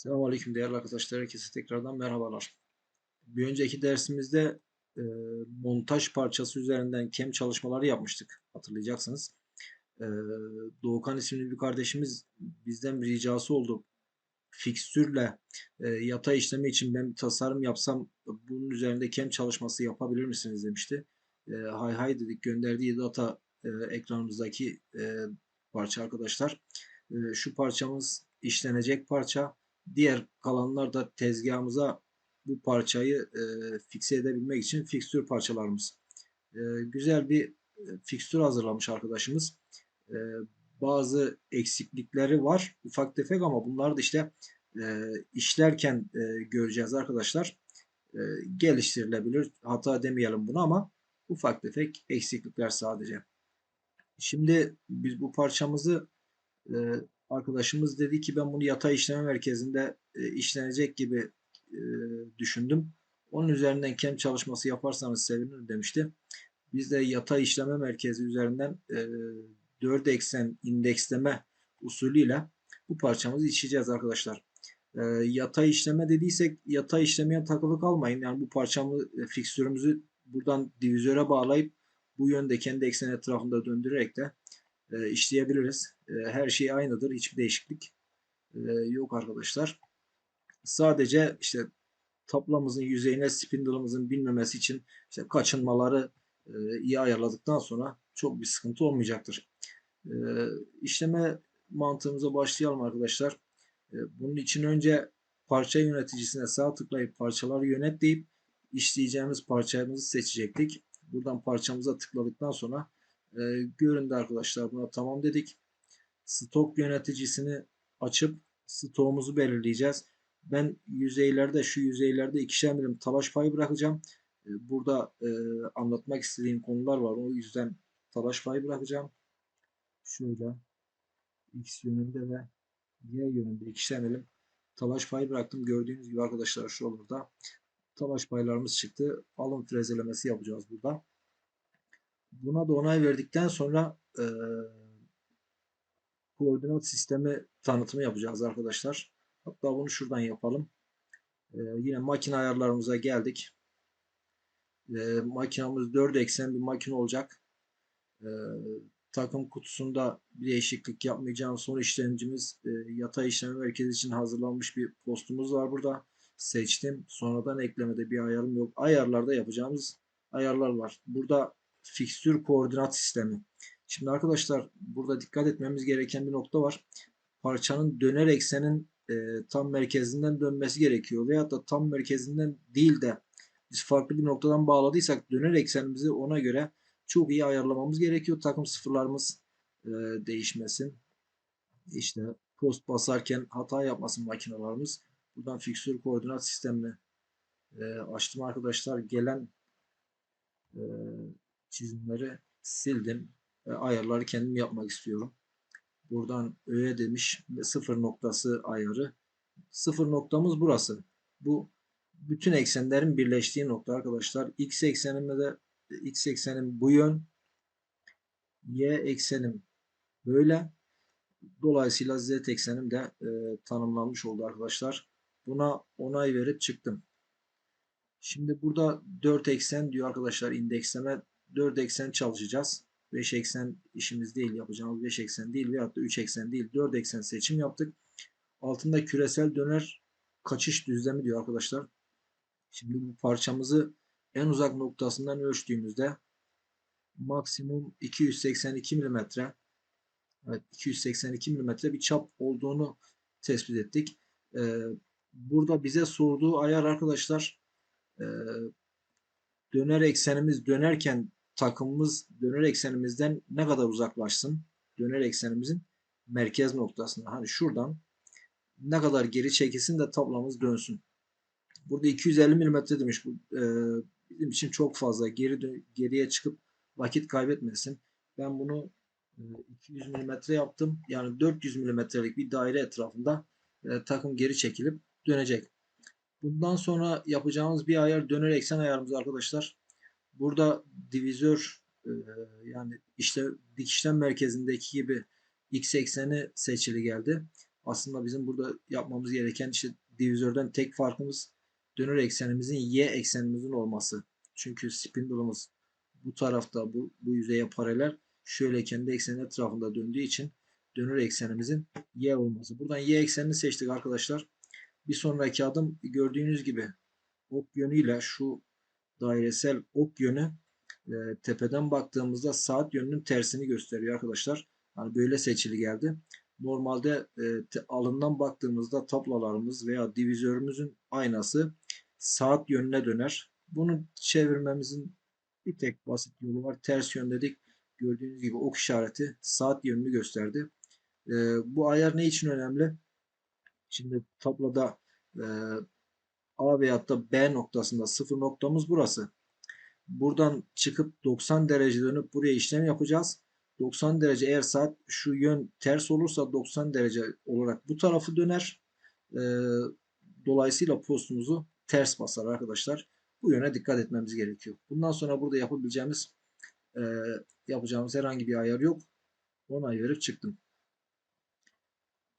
Selamünaleyküm değerli arkadaşlar. Herkese tekrardan merhabalar. Bir önceki dersimizde e, montaj parçası üzerinden kem çalışmaları yapmıştık. Hatırlayacaksınız. E, Doğukan isimli bir kardeşimiz bizden bir ricası oldu. Fikstürle e, yatay işlemi için ben bir tasarım yapsam bunun üzerinde kem çalışması yapabilir misiniz demişti. E, hay hay dedik gönderdiği data e, ekranımızdaki e, parça arkadaşlar. E, şu parçamız işlenecek parça. Diğer kalanlar da tezgahımıza bu parçayı e, fikse edebilmek için fikstür parçalarımız. E, güzel bir e, fikstür hazırlamış arkadaşımız. E, bazı eksiklikleri var ufak tefek ama bunları da işte e, işlerken e, göreceğiz arkadaşlar. E, geliştirilebilir. Hata demeyelim bunu ama ufak tefek eksiklikler sadece. Şimdi biz bu parçamızı e, arkadaşımız dedi ki ben bunu yatay işleme merkezinde e, işlenecek gibi e, düşündüm. Onun üzerinden kem çalışması yaparsanız sevinirim demişti. Biz de yatay işleme merkezi üzerinden e, 4 eksen indeksleme usulüyle bu parçamızı işleyeceğiz arkadaşlar. E, yatay işleme dediysek yatay işlemeye takılı kalmayın. Yani bu parçamı e, fikstürümüzü buradan divizöre bağlayıp bu yönde kendi eksen etrafında döndürerek de e, işleyebiliriz. E, her şey aynıdır. Hiçbir değişiklik e, yok arkadaşlar. Sadece işte tablamızın yüzeyine spindle'ımızın binmemesi için işte kaçınmaları e, iyi ayarladıktan sonra çok bir sıkıntı olmayacaktır. E, işleme mantığımıza başlayalım arkadaşlar. E, bunun için önce parça yöneticisine sağ tıklayıp parçaları yönet deyip işleyeceğimiz parçamızı seçecektik. Buradan parçamıza tıkladıktan sonra e, göründü arkadaşlar. Buna tamam dedik. Stok yöneticisini açıp stoğumuzu belirleyeceğiz. Ben yüzeylerde şu yüzeylerde ikişer milim talaş payı bırakacağım. E, burada e, anlatmak istediğim konular var. O yüzden talaş payı bırakacağım. Şöyle x yönünde ve y yönünde ikişer milim talaş payı bıraktım. Gördüğünüz gibi arkadaşlar şu burada talaş paylarımız çıktı. Alım frezelemesi yapacağız burada. Buna da onay verdikten sonra e, koordinat sistemi tanıtımı yapacağız arkadaşlar. Hatta bunu şuradan yapalım. E, yine makine ayarlarımıza geldik. E, makinamız 4 eksen bir makine olacak. E, takım kutusunda bir değişiklik yapmayacağım. Son işlemcimiz e, yatay işleme merkezi için hazırlanmış bir postumuz var burada. Seçtim. Sonradan eklemede bir ayarım yok. Ayarlarda yapacağımız ayarlar var. Burada fikstür koordinat sistemi. Şimdi arkadaşlar burada dikkat etmemiz gereken bir nokta var. Parçanın döner eksenin e, tam merkezinden dönmesi gerekiyor. Veyahut da tam merkezinden değil de biz farklı bir noktadan bağladıysak döner eksenimizi ona göre çok iyi ayarlamamız gerekiyor. Takım sıfırlarımız e, değişmesin. İşte post basarken hata yapmasın makinalarımız. Buradan fikstür koordinat sistemini e, açtım arkadaşlar. Gelen e, çizimleri sildim. E, ayarları kendim yapmak istiyorum. Buradan öğe demiş sıfır noktası ayarı. Sıfır noktamız burası. Bu bütün eksenlerin birleştiği nokta arkadaşlar. X eksenimde de X eksenim bu yön. Y eksenim böyle. Dolayısıyla Z eksenim de e, tanımlanmış oldu arkadaşlar. Buna onay verip çıktım. Şimdi burada 4 eksen diyor arkadaşlar indeksleme 4 eksen çalışacağız. 5 eksen işimiz değil yapacağımız 5 eksen değil veyahut da 3 eksen değil 4 eksen seçim yaptık. Altında küresel döner kaçış düzlemi diyor arkadaşlar. Şimdi bu parçamızı en uzak noktasından ölçtüğümüzde maksimum 282 mm evet 282 mm bir çap olduğunu tespit ettik. Ee, burada bize sorduğu ayar arkadaşlar e, döner eksenimiz dönerken takımımız döner eksenimizden ne kadar uzaklaşsın? Döner eksenimizin merkez noktasına. Hani şuradan ne kadar geri çekilsin de tablamız dönsün. Burada 250 mm demiş. Bu e, bizim için çok fazla. Geri geriye çıkıp vakit kaybetmesin. Ben bunu e, 200 mm yaptım. Yani 400 mm'lik bir daire etrafında e, takım geri çekilip dönecek. Bundan sonra yapacağımız bir ayar döner eksen ayarımız arkadaşlar. Burada divizör e, yani işte dikişlem merkezindeki gibi x ekseni seçili geldi. aslında bizim burada yapmamız gereken işte divizörden tek farkımız dönür eksenimizin y eksenimizin olması. Çünkü spindle'ımız bu tarafta bu, bu yüzeye paralel şöyle kendi eksenin etrafında döndüğü için dönür eksenimizin y olması. Buradan y eksenini seçtik arkadaşlar. Bir sonraki adım gördüğünüz gibi ok yönüyle şu dairesel ok yönü e, tepeden baktığımızda saat yönünün tersini gösteriyor arkadaşlar. Hani böyle seçili geldi. Normalde e, alından baktığımızda tablalarımız veya divizörümüzün aynası saat yönüne döner. Bunu çevirmemizin bir tek basit yolu var. Ters yön dedik. Gördüğünüz gibi ok işareti saat yönünü gösterdi. E, bu ayar ne için önemli? Şimdi tabloda e, A veyahut da B noktasında sıfır noktamız burası. Buradan çıkıp 90 derece dönüp buraya işlem yapacağız. 90 derece eğer saat şu yön ters olursa 90 derece olarak bu tarafı döner. E, dolayısıyla postumuzu ters basar arkadaşlar. Bu yöne dikkat etmemiz gerekiyor. Bundan sonra burada yapabileceğimiz e, yapacağımız herhangi bir ayar yok. Onay verip çıktım.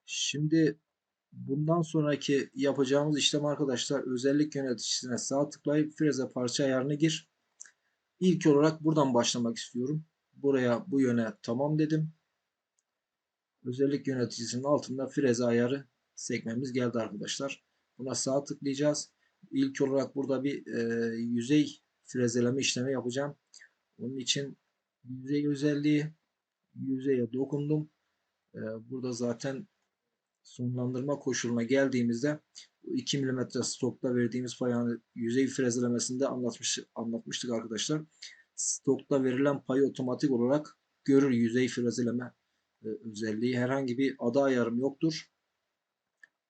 Şimdi bundan sonraki yapacağımız işlem arkadaşlar özellik yöneticisine sağ tıklayıp freze parça ayarını gir. İlk olarak buradan başlamak istiyorum. Buraya bu yöne tamam dedim. Özellik yöneticisinin altında freze ayarı sekmemiz geldi arkadaşlar. Buna sağ tıklayacağız. İlk olarak burada bir e, yüzey frezeleme işlemi yapacağım. Onun için yüzey özelliği yüzeye dokundum. E, burada zaten sonlandırma koşuluna geldiğimizde 2 mm stokta verdiğimiz payı yüzey frezelemesinde anlatmış, anlatmıştık arkadaşlar. Stokta verilen payı otomatik olarak görür yüzey frezeleme e, özelliği. Herhangi bir ada ayarım yoktur.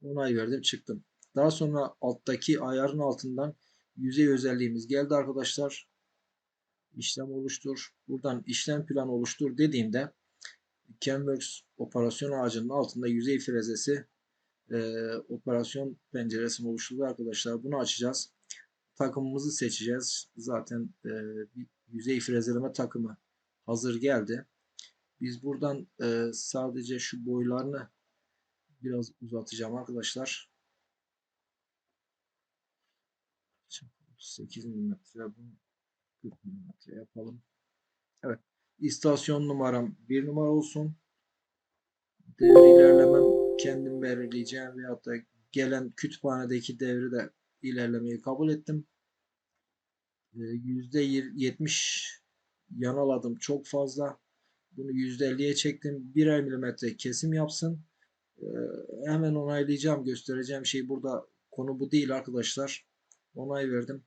Onay verdim çıktım. Daha sonra alttaki ayarın altından yüzey özelliğimiz geldi arkadaşlar. İşlem oluştur. Buradan işlem planı oluştur dediğimde CamWorks operasyon ağacının altında yüzey frezesi e, operasyon penceresini oluşturdu arkadaşlar. Bunu açacağız. Takımımızı seçeceğiz. Zaten e, bir yüzey frezeleme takımı hazır geldi. Biz buradan e, sadece şu boylarını biraz uzatacağım arkadaşlar. 8 mm bunu 40 mm yapalım. Evet. İstasyon numaram 1 numara olsun. Devir ilerlemem kendim belirleyeceğim veyahut da gelen kütüphanedeki devri de ilerlemeyi kabul ettim. %70 yanaladım çok fazla. Bunu %50'ye çektim. 1'er milimetre kesim yapsın. Ee, hemen onaylayacağım. Göstereceğim şey burada konu bu değil arkadaşlar. Onay verdim.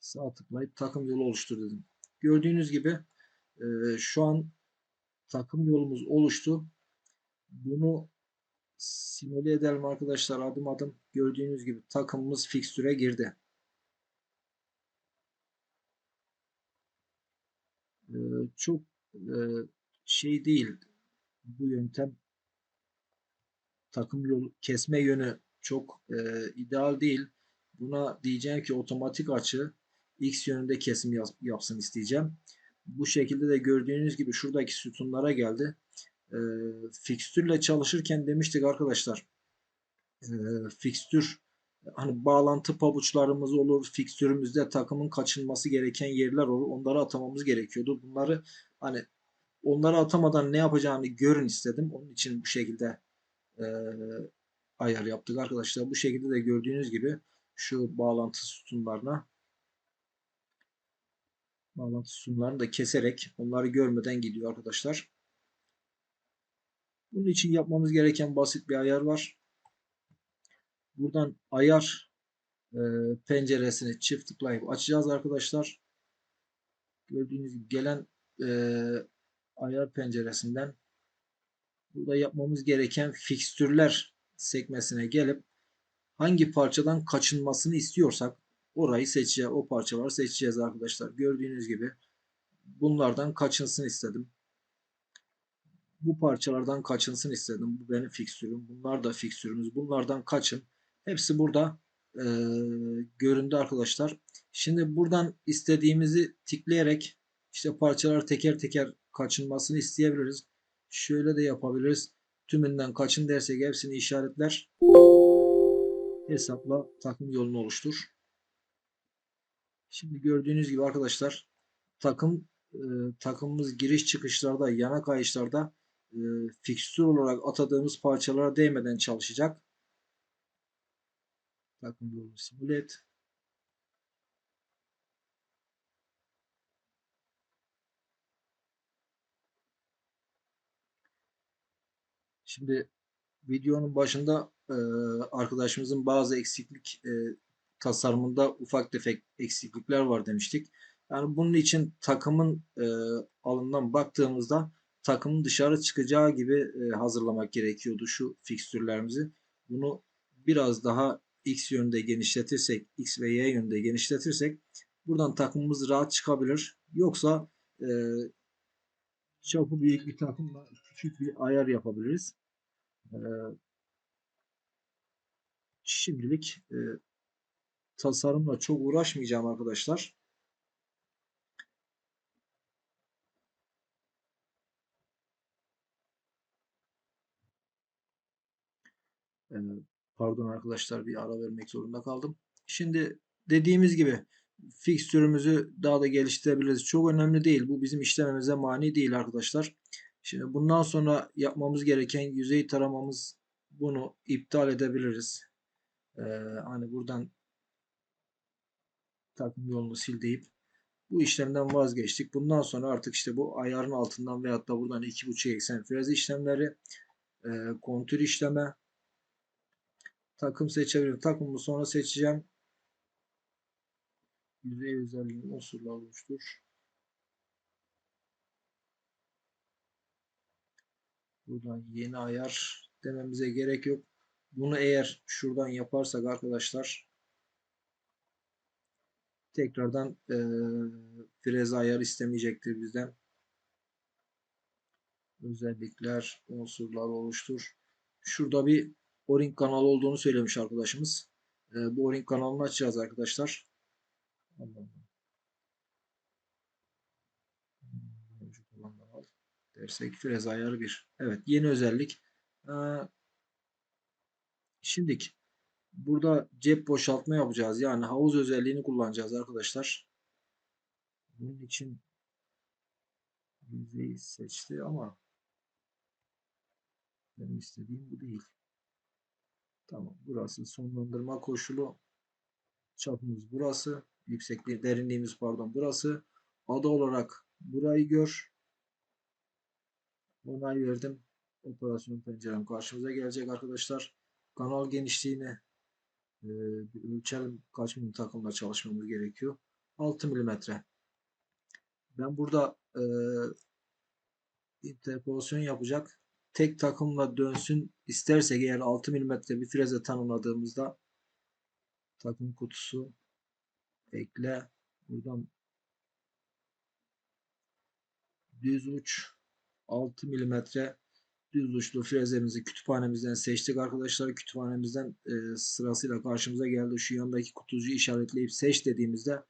Sağ tıklayıp takım yolu oluştur dedim. Gördüğünüz gibi e, şu an takım yolumuz oluştu. Bunu simüle edelim arkadaşlar adım adım. Gördüğünüz gibi takımımız fikstüre girdi. Ee, çok e, şey değil bu yöntem takım yol kesme yönü çok e, ideal değil. Buna diyeceğim ki otomatik açı X yönünde kesim yapsın isteyeceğim. Bu şekilde de gördüğünüz gibi şuradaki sütunlara geldi. E, fikstürle çalışırken demiştik arkadaşlar. E, fikstür hani bağlantı pabuçlarımız olur. Fikstürümüzde takımın kaçınması gereken yerler olur. Onları atamamız gerekiyordu. Bunları hani onları atamadan ne yapacağını görün istedim. Onun için bu şekilde e, ayar yaptık arkadaşlar. Bu şekilde de gördüğünüz gibi şu bağlantı sütunlarına bağlantı sütunlarını da keserek onları görmeden gidiyor arkadaşlar. Bunun için yapmamız gereken basit bir ayar var. Buradan ayar e, penceresini çift tıklayıp açacağız arkadaşlar. Gördüğünüz gibi gelen e, ayar penceresinden burada yapmamız gereken fikstürler sekmesine gelip hangi parçadan kaçınmasını istiyorsak orayı seçeceğiz. O parçaları seçeceğiz arkadaşlar. Gördüğünüz gibi bunlardan kaçınsın istedim. Bu parçalardan kaçınsın istedim. Bu benim fikstürüm. Bunlar da fikstürümüz. Bunlardan kaçın. Hepsi burada e, göründü arkadaşlar. Şimdi buradan istediğimizi tıklayarak işte parçalar teker teker kaçınmasını isteyebiliriz. Şöyle de yapabiliriz. Tümünden kaçın dersek hepsini işaretler. Hesapla takım yolunu oluştur. Şimdi gördüğünüz gibi arkadaşlar takım e, takımımız giriş çıkışlarda, yana kayışlarda e, fikstür olarak atadığımız parçalara değmeden çalışacak. Takım yolu simüle. Şimdi videonun başında e, arkadaşımızın bazı eksiklik e, tasarımında ufak tefek eksiklikler var demiştik. Yani bunun için takımın e, alından baktığımızda takımın dışarı çıkacağı gibi e, hazırlamak gerekiyordu şu fikstürlerimizi. Bunu biraz daha x yönde genişletirsek, x ve y yönde genişletirsek buradan takımımız rahat çıkabilir. Yoksa e, çapı büyük bir takımla küçük bir ayar yapabiliriz. E, şimdilik e, tasarımla çok uğraşmayacağım arkadaşlar. Ee, pardon arkadaşlar bir ara vermek zorunda kaldım. Şimdi dediğimiz gibi fikstürümüzü daha da geliştirebiliriz. Çok önemli değil. Bu bizim işlememize mani değil arkadaşlar. Şimdi bundan sonra yapmamız gereken yüzey taramamız bunu iptal edebiliriz. Ee, hani buradan takım yolunu sil deyip bu işlemden vazgeçtik. Bundan sonra artık işte bu ayarın altından veyahut da buradan 2.5 eksen frez işlemleri, e, kontür işleme, takım seçebilirim. Takımı sonra seçeceğim. Yüzey özelliğini unsurla oluştur. Buradan yeni ayar dememize gerek yok. Bunu eğer şuradan yaparsak arkadaşlar tekrardan e, frez ayar istemeyecektir bizden. Özellikler, unsurlar oluştur. Şurada bir O-ring kanalı olduğunu söylemiş arkadaşımız. E, bu O-ring kanalını açacağız arkadaşlar. Dersek frez ayarı 1. Evet yeni özellik. Ee, şimdiki burada cep boşaltma yapacağız. Yani havuz özelliğini kullanacağız arkadaşlar. Bunun için yüzeyi seçti ama benim istediğim bu değil. Tamam. Burası sonlandırma koşulu. Çapımız burası. Yüksekliği, derinliğimiz pardon burası. Ada olarak burayı gör. Onay verdim. Operasyon pencerem karşımıza gelecek arkadaşlar. Kanal genişliğini e, bir ölçelim. Kaç milim takımla çalışmamız gerekiyor. 6 milimetre. Ben burada e, interpolasyon yapacak. Tek takımla dönsün istersek eğer 6 milimetre bir freze tanımladığımızda takım kutusu ekle buradan düz uç 6 milimetre düz uçlu frezemizi kütüphanemizden seçtik arkadaşlar. Kütüphanemizden e, sırasıyla karşımıza geldi. Şu yandaki kutucuğu işaretleyip seç dediğimizde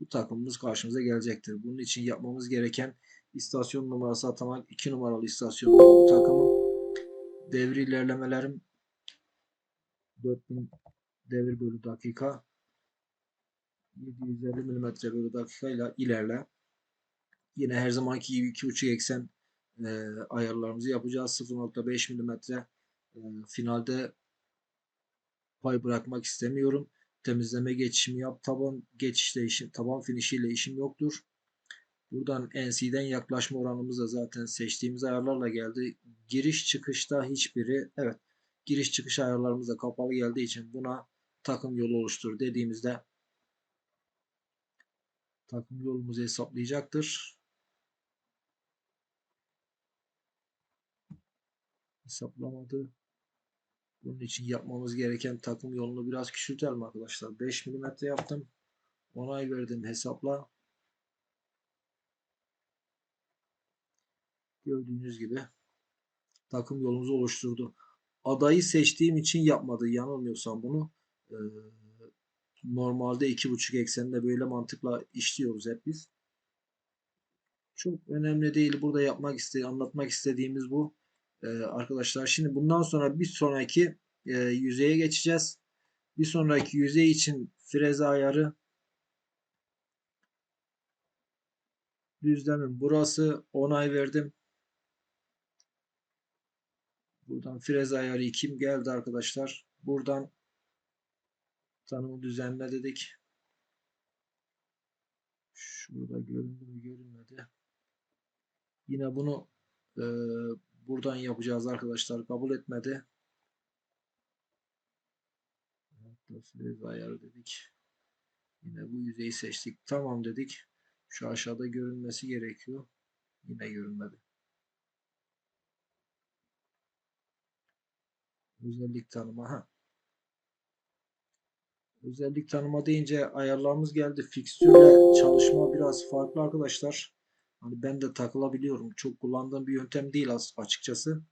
bu takımımız karşımıza gelecektir. Bunun için yapmamız gereken istasyon numarası atamak 2 numaralı istasyon bu takımın devri ilerlemelerim 4000 devir bölü dakika 750 mm bölü dakika ile ilerle. Yine her zamanki gibi 2.5 eksen e, ayarlarımızı yapacağız. 0.5 mm e, finalde pay bırakmak istemiyorum. Temizleme geçişimi yap. Taban geçişle işim, taban finişiyle işim yoktur. Buradan NC'den yaklaşma oranımız da zaten seçtiğimiz ayarlarla geldi. Giriş çıkışta hiçbiri evet giriş çıkış ayarlarımız da kapalı geldiği için buna takım yolu oluştur dediğimizde takım yolumuzu hesaplayacaktır. Hesaplamadı. Bunun için yapmamız gereken takım yolunu biraz küçültelim arkadaşlar. 5 mm yaptım. Onay verdim hesapla. Gördüğünüz gibi takım yolumuzu oluşturdu. Adayı seçtiğim için yapmadı. Yanılmıyorsam bunu. Ee, normalde iki buçuk ekseninde böyle mantıkla işliyoruz hep biz. Çok önemli değil. Burada yapmak istediğim, anlatmak istediğimiz bu. Ee, arkadaşlar şimdi bundan sonra bir sonraki e, yüzeye geçeceğiz. Bir sonraki yüzey için freze ayarı düzlemin burası onay verdim. Buradan freze ayarı 2 geldi arkadaşlar. Buradan tanımı düzenle dedik. Şurada göründü mü görünmedi. Yine bunu e, buradan yapacağız arkadaşlar. Kabul etmedi. Freze ayarı dedik. Yine bu yüzeyi seçtik. Tamam dedik. Şu aşağıda görünmesi gerekiyor. Yine görünmedi. Özellik tanıma. Ha. Özellik tanıma deyince ayarlarımız geldi. Fikstürle çalışma biraz farklı arkadaşlar. Hani ben de takılabiliyorum. Çok kullandığım bir yöntem değil açıkçası.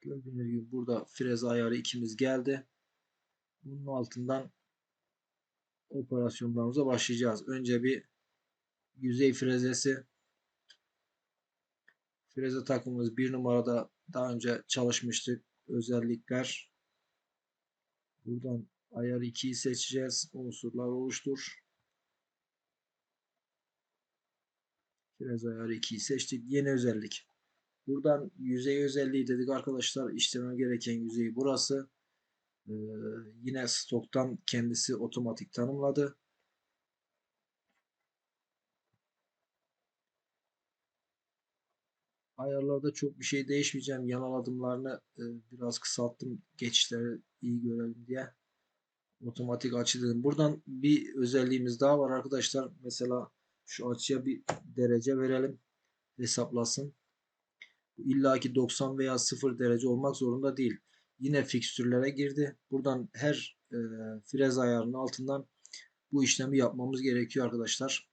Gördüğünüz gibi burada freze ayarı ikimiz geldi. Bunun altından operasyonlarımıza başlayacağız. Önce bir yüzey frezesi freze takımımız bir numarada daha önce çalışmıştık. Özellikler buradan ayar 2'yi seçeceğiz. Unsurlar oluştur. Freze ayarı 2'yi seçtik. Yeni özellik. Buradan yüzey özelliği dedik arkadaşlar. İşleme gereken yüzey burası. Ee, yine stoktan kendisi otomatik tanımladı. Ayarlarda çok bir şey değişmeyeceğim. Yanal adımlarını e, biraz kısalttım. Geçişleri iyi görelim diye. Otomatik açı dedim. Buradan bir özelliğimiz daha var arkadaşlar. Mesela şu açıya bir derece verelim. Hesaplasın. İlla ki 90 veya 0 derece olmak zorunda değil. Yine fikstürlere girdi. Buradan her e, frez ayarının altından bu işlemi yapmamız gerekiyor arkadaşlar.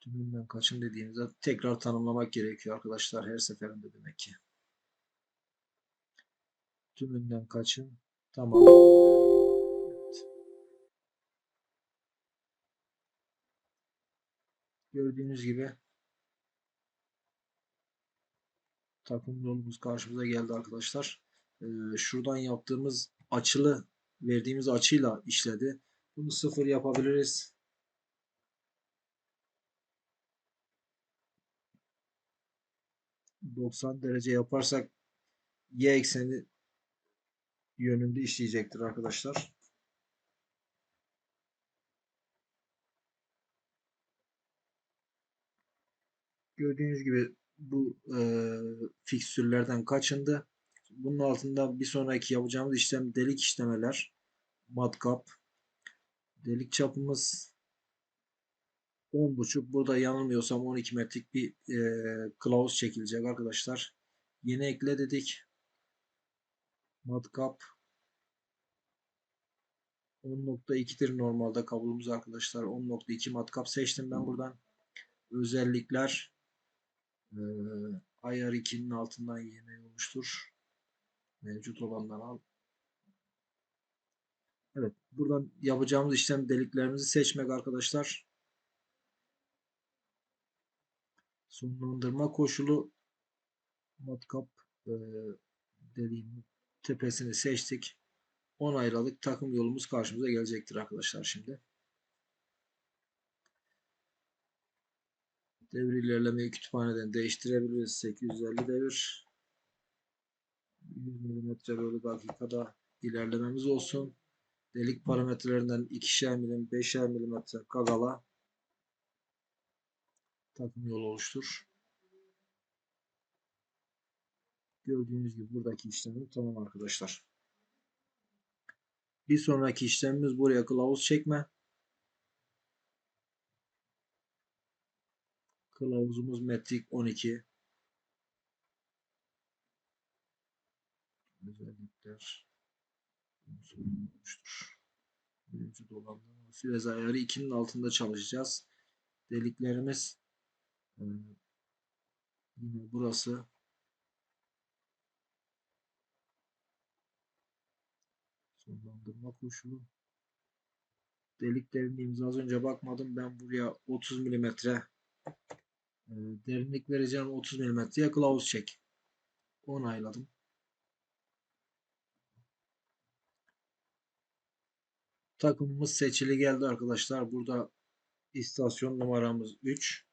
Tümünden kaçın dediğimizde tekrar tanımlamak gerekiyor arkadaşlar her seferinde demek ki. Tümünden kaçın. Tamam. Gördüğünüz gibi takım yolumuz karşımıza geldi arkadaşlar. Ee, şuradan yaptığımız açılı verdiğimiz açıyla işledi. Bunu sıfır yapabiliriz. ...90 derece yaparsak... ...y ekseni... ...yönünde işleyecektir arkadaşlar. Gördüğünüz gibi bu e, fikstürlerden kaçındı. Bunun altında bir sonraki yapacağımız işlem delik işlemeler. Matkap. Delik çapımız 10.5. Burada yanılmıyorsam 12 metrik bir e, kılavuz çekilecek arkadaşlar. Yeni ekle dedik. Matkap 10.2'dir normalde kabulümüz arkadaşlar. 10.2 matkap seçtim ben buradan. Özellikler e, ayar 2'nin altından yeni oluştur. Mevcut olandan al. Evet. Buradan yapacağımız işlem deliklerimizi seçmek arkadaşlar. Sonlandırma koşulu matkap e, deliğinin tepesini seçtik. Onayladık. Takım yolumuz karşımıza gelecektir arkadaşlar şimdi. Devir ilerlemeyi kütüphaneden değiştirebiliriz. 850 devir. 100 mm bölü dakikada ilerlememiz olsun. Delik parametrelerinden 2'şer milim, 5'er milimetre kagala takım yolu oluştur. Gördüğünüz gibi buradaki işlemim tamam arkadaşlar. Bir sonraki işlemimiz buraya kılavuz çekme. Kılavuzumuz metrik 12. Özellikler olmuştur. Mevcut olanlar. Frez ayarı 2'nin altında çalışacağız. Deliklerimiz e, yine burası sonlandırma koşulu. Delik derinliğimize az önce bakmadım. Ben buraya 30 milimetre derinlik vereceğim 30 milimetreye kılavuz çek. Onayladım. Takımımız seçili geldi arkadaşlar. Burada istasyon numaramız 3.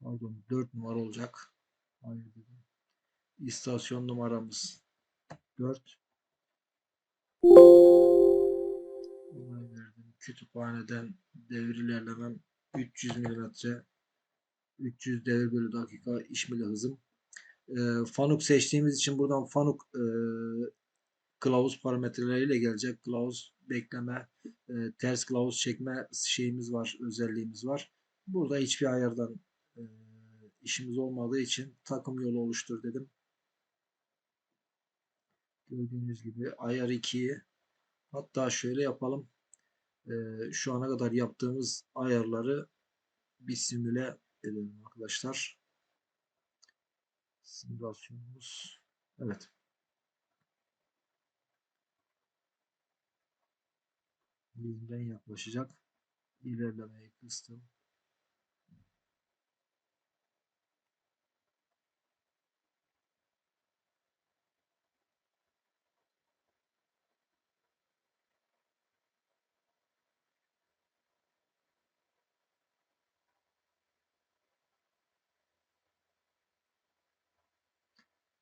Pardon 4 numara olacak. Hayır. İstasyon numaramız 4. Onay verdim. Kütüphaneden devir ilerlemem 300 milimetre 300 devir bölü dakika işmili hızım. Ee, Fanuk seçtiğimiz için buradan Fanuk e, kılavuz parametreleriyle gelecek. Kılavuz bekleme, e, ters kılavuz çekme şeyimiz var, özelliğimiz var. Burada hiçbir ayardan e, işimiz olmadığı için takım yolu oluştur dedim. Gördüğünüz gibi ayar 2'yi hatta şöyle yapalım. E, şu ana kadar yaptığımız ayarları bir simüle edelim arkadaşlar. Simülasyonumuz evet. Birbirinden yaklaşacak. İlerlemeyi kıstım.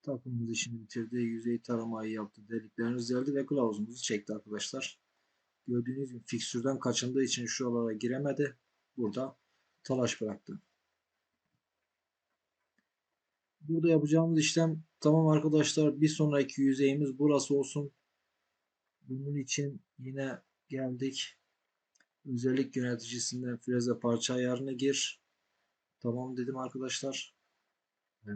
Takımımız işini bitirdi. Yüzey taramayı yaptı. Deliklerini düzeldi ve kılavuzumuzu çekti arkadaşlar. Gördüğünüz gibi fikstürden kaçındığı için şuralara giremedi. Burada talaş bıraktı. Burada yapacağımız işlem tamam arkadaşlar. Bir sonraki yüzeyimiz burası olsun. Bunun için yine geldik. Özellik yöneticisinden freze parça ayarını gir. Tamam dedim arkadaşlar. Ee,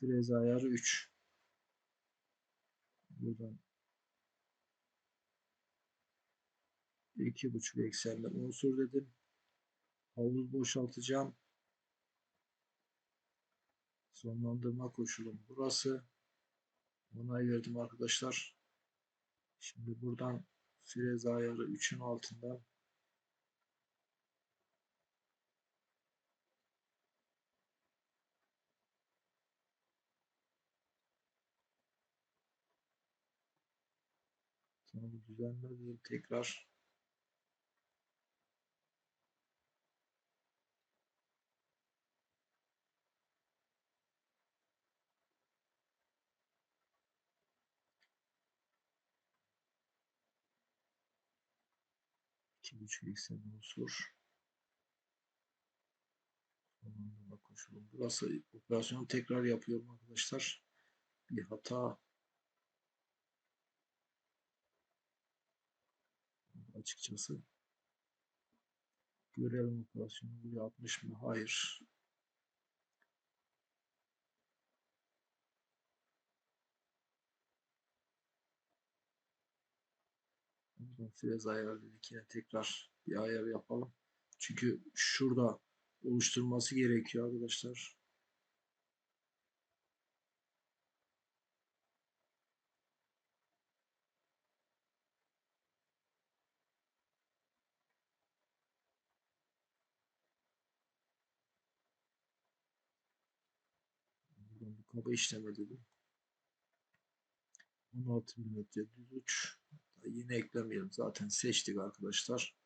freze ayarı 3. Buradan iki buçuk eksende unsur dedim. Havuz boşaltacağım. Sonlandırma koşulum burası. Onay verdim arkadaşlar. Şimdi buradan freze ayarı 3'ün altından Sonra bu düzenle diyeyim tekrar iki buçuk eksen unsur sonlandırma. Burası operasyonu tekrar yapıyorum arkadaşlar. Bir hata açıkçası. Görelim operasyonu buraya 60 mı? Hayır. Buradan frez ayar dedik yine tekrar bir ayar yapalım. Çünkü şurada oluşturması gerekiyor arkadaşlar. Kaba işleme dedim. 16 mm düz uç. Yine eklemeyelim. Zaten seçtik arkadaşlar.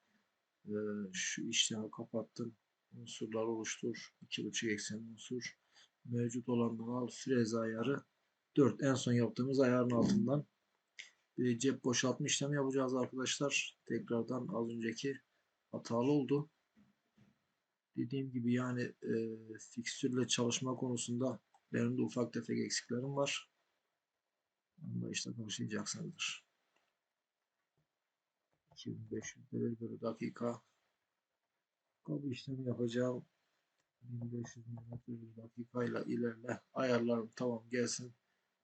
Ee, şu işlemi kapattım. Unsurlar oluştur. 2.5 eksen unsur. Mevcut olandan al. Freze ayarı 4. En son yaptığımız ayarın altından bir cep boşaltma işlemi yapacağız arkadaşlar. Tekrardan az önceki hatalı oldu. Dediğim gibi yani e, fikstürle çalışma konusunda benim de ufak tefek eksiklerim var. Anlayışla karşılayacaksınızdır. 2500 devir bölü dakika kabı işlemi yapacağım. 1500 mm bir dakikayla ilerle. Ayarlarım tamam gelsin.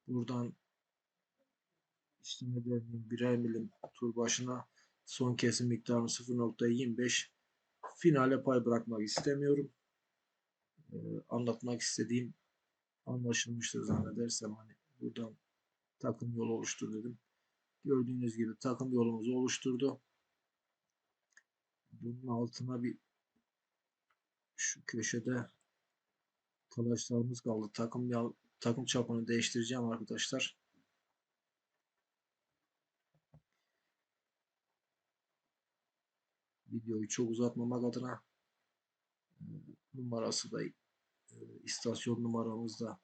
Buradan işlem ederim birer milim tur başına son kesim miktarını 0.25 finale pay bırakmak istemiyorum. Ee, anlatmak istediğim anlaşılmıştır zannedersem hani buradan takım yolu oluştur dedim. Gördüğünüz gibi takım yolumuzu oluşturdu. Bunun altına bir şu köşede talaşlarımız kaldı. Takım takım çapını değiştireceğim arkadaşlar. Videoyu çok uzatmamak adına e, numarası da istasyon numaramız da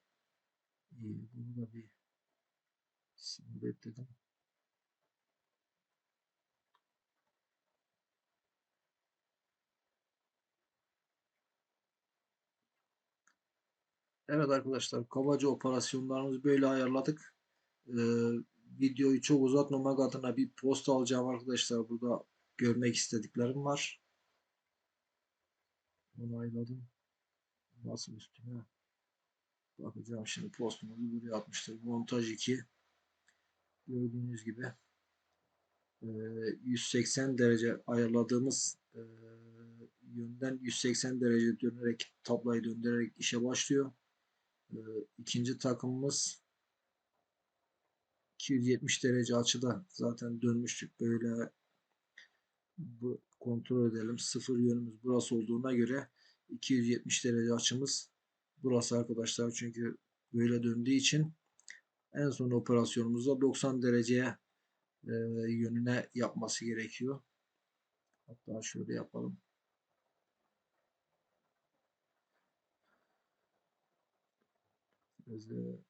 iyi. Bunu da bir simulet dedim. Evet arkadaşlar kabaca operasyonlarımızı böyle ayarladık. Ee, videoyu çok uzatmamak adına bir post alacağım arkadaşlar. Burada görmek istediklerim var. Onayladım. Nasıl üstüne bakacağım şimdi postumuzu buraya atmıştır. Montaj 2 gördüğünüz gibi e, 180 derece ayarladığımız e, yönden 180 derece dönerek tablayı döndürerek işe başlıyor. E, ikinci takımımız 270 derece açıda zaten dönmüştük böyle bu kontrol edelim. Sıfır yönümüz burası olduğuna göre 270 derece açımız burası arkadaşlar. Çünkü böyle döndüğü için en son operasyonumuzda 90 dereceye e, yönüne yapması gerekiyor. Hatta şöyle yapalım. Freze,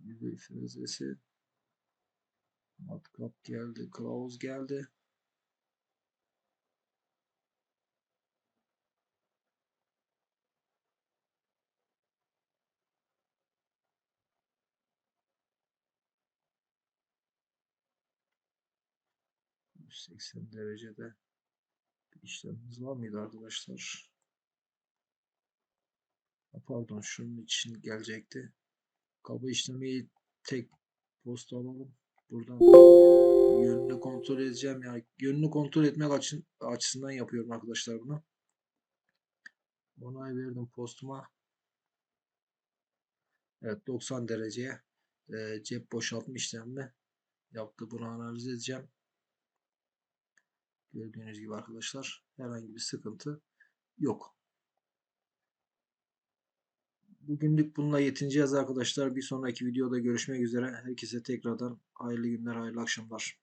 yüzey frezesi, matkap geldi, kılavuz geldi. ...180 derecede bir işlemimiz var mıydı arkadaşlar? Pardon şunun için gelecekti. Kaba işlemi tek posta alalım. Buradan yönünü kontrol edeceğim. Yani yönünü kontrol etmek açın, açısından yapıyorum arkadaşlar bunu. Onay verdim postuma. Evet 90 dereceye cep boşaltma işlemini yaptı. Bunu analiz edeceğim. Gördüğünüz gibi arkadaşlar herhangi bir sıkıntı yok. Bugünlük bununla yetineceğiz arkadaşlar. Bir sonraki videoda görüşmek üzere. Herkese tekrardan hayırlı günler, hayırlı akşamlar.